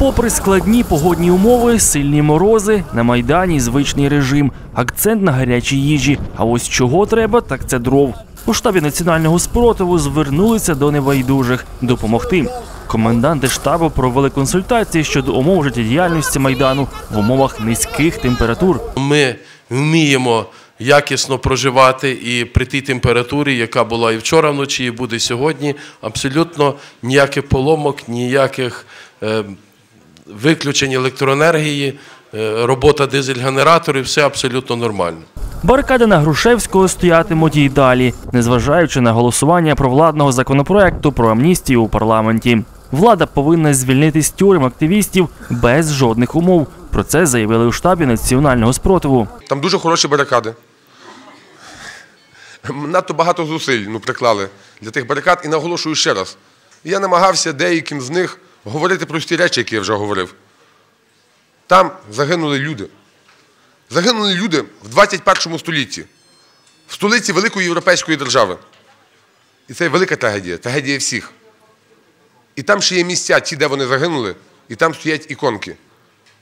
Попри складні погодні умови, сильні морози, на майдані звичний режим, акцент на гарячій їжі. А ось чого треба, так це дров. У штабі національного спротиву звернулися до небайдужих допомогти. Коменданти штабу провели консультації щодо умов життєдіяльності майдану в умовах низьких температур. Ми вміємо якісно проживати і при тій температурі, яка була і вчора вночі, і буде сьогодні, абсолютно ніяких поломок, ніяких е, виключень електроенергії, е, робота дизель-генераторів, все абсолютно нормально. Барикади на Грушевського стоятимуть і далі, незважаючи на голосування провладного законопроекту про амністію у парламенті. Влада повинна звільнити з тюрем активістів без жодних умов. Про це заявили у штабі національного спротиву. Там дуже хороші барикади. Надто багато зусиль ну, приклали для тих барикад. І наголошую ще раз. Я намагався деяким з них говорити прості речі, які я вже говорив. Там загинули люди. Загинули люди в 21 столітті, в столиці великої європейської держави. І це велика трагедія, трагедія всіх. І там ще є місця, ті, де вони загинули, і там стоять іконки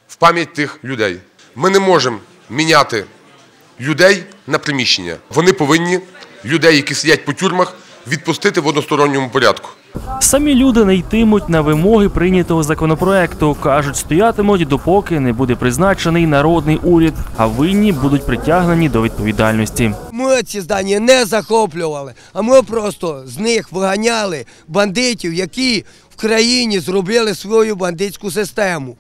в пам'ять тих людей. Ми не можемо міняти людей на приміщення. Вони повинні людей, які сидять по тюрмах, відпустити в односторонньому порядку. Самі люди не йтимуть на вимоги прийнятого законопроекту. кажуть, стоятимуть, допоки не буде призначений народний уряд, а винні будуть притягнені до відповідальності. Ми ці здання не захоплювали, а ми просто з них виганяли бандитів, які в країні зробили свою бандитську систему,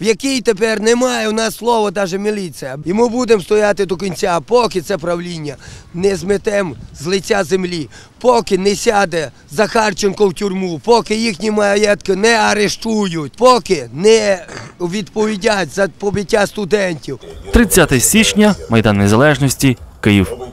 в якій тепер немає у нас слова навіть міліція. І ми будемо стояти до кінця, поки це правління не зметемо з лиця землі, поки не сяде Захарченко в тюрму, поки їхні маєтки не арештують, поки не відповідять за побиття студентів. 30 січня, Майдан Незалежності, Київ.